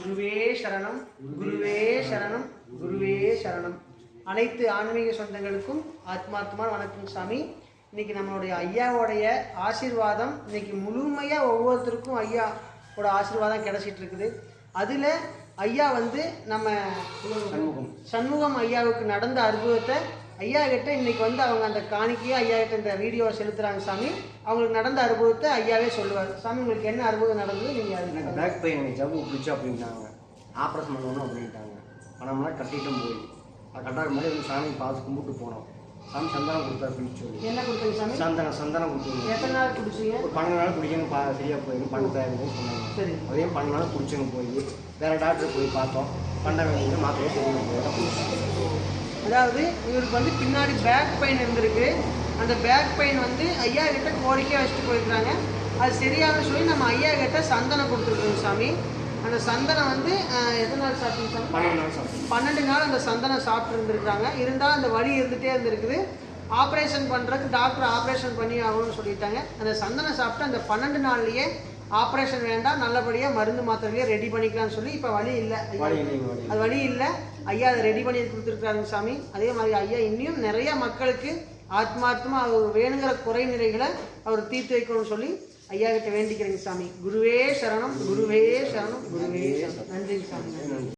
குருவே சரணம் குருவே சரணம் குருவே சரணம். அனைத்து ஆன்மீக சொந்தங்களுக்கும் ஆத்மார்த்தமான வணக்கம் சாமி. இன்னைக்கு நம்மளுடைய ஐயாவோடைய ஆசீர்வாதம் இன்னைக்கு முழுமையா ஒவ்வொருத்தருக்கும் ஐயாவோட ஆசீர்வாதம் கிடைச்சிட்டு இருக்குது அதுல ஐயா வந்து நம்ம சண்முகம். சண்முகம் ஐயாவுக்கு நடந்த அற்புதத்தை ஐயா கிட்ட இன்னைக்கு வந்து அவங்க அந்த காணிக்கையை ஐயா கிட்ட இந்த வீடியோவை செலுத்துறாங்க சாமி. அவங்களுக்கு நடந்த அற்புதத்தை ஐயாவே சொல்லுவார். சாமி உங்களுக்கு என்ன அற்புதம் நடந்தது? நீங்க எனக்கு அது பேக் பெயின் ஜவ்வு பிடிச்சு அப்படின்ட்டாங்க. ஆப்ரேஷன் பண்ணணும் அப்படின்ட்டாங்க. பணம்லாம் கட்டிட்டும் போய். அது கட்டாத மாதிரி வந்து சாமி பார்த்து கும்பிட்டு போனோம். சாமி சந்தனம் கொடுத்தாரு அப்படின்னு சொல்லி. என்ன கொடுத்தீங்க சாமி? சந்தனம் சந்தனம் கொடுத்துருங்க எத்தனை நாள் குடிச்சீங்க? ஒரு பன்னெண்டு நாள் குடிக்கணும் பா சரியாக போயிடும் பண்ண சொன்னாங்க. சரி. அதையும் பன்னெண்டு நாள் குடிச்சுங்க போய் வேற டாக்டர் போய் பார்த்தோம். பண்ண வேண்டியது மாத்திரையே தெரியும் போய் அதாவது இவருக்கு வந்து பின்னாடி பேக் பெயின் இருந்திருக்கு. அந்த பேக் பெயின் வந்து ஐயா கிட்ட கோரிக்கையாக வச்சுட்டு போயிருக்காங்க அது சரியாக சொல்லி நம்ம ஐயா கிட்ட சந்தனம் கொடுத்துருக்கோம் சாமி. அந்த சந்தனம் வந்து எத்தனை நாள் சாப்பிட்டீங்க சாமி? பன்னெண்டு நாள் அந்த சந்தனம் சாப்பிட்டு இருந்திருக்காங்க இருந்தால் அந்த வலி இருந்துகிட்டே இருந்திருக்குது. ஆப்ரேஷன் பண்ணுறதுக்கு டாக்டர் ஆப்ரேஷன் பண்ணி ஆகணும்னு சொல்லிட்டாங்க. அந்த சந்தனம் சாப்பிட்டு அந்த பன்னெண்டு நாள்லயே ஆப்ரேஷன் வேண்டாம். நல்லபடியாக மருந்து மாத்திரையே ரெடி பண்ணிக்கலாம்னு சொல்லி இப்போ வலி இல்லை. அது வழி இல்லை. ஐயா அதை ரெடி பண்ணி கொடுத்துருக்காருங்க சாமி. அதே மாதிரி ஐயா இன்னும் நிறைய மக்களுக்கு ஆத்மார்த்தமாக அவர் வேணுங்கிற குறை நிறைகளை அவர் தீர்த்து வைக்கணும்னு சொல்லி ஐயா கிட்ட வேண்டிக்கிறேங்க சாமி. குருவே சரணம் குருவே சரணம் குருவே சரணம். நன்றிங்க சாமி.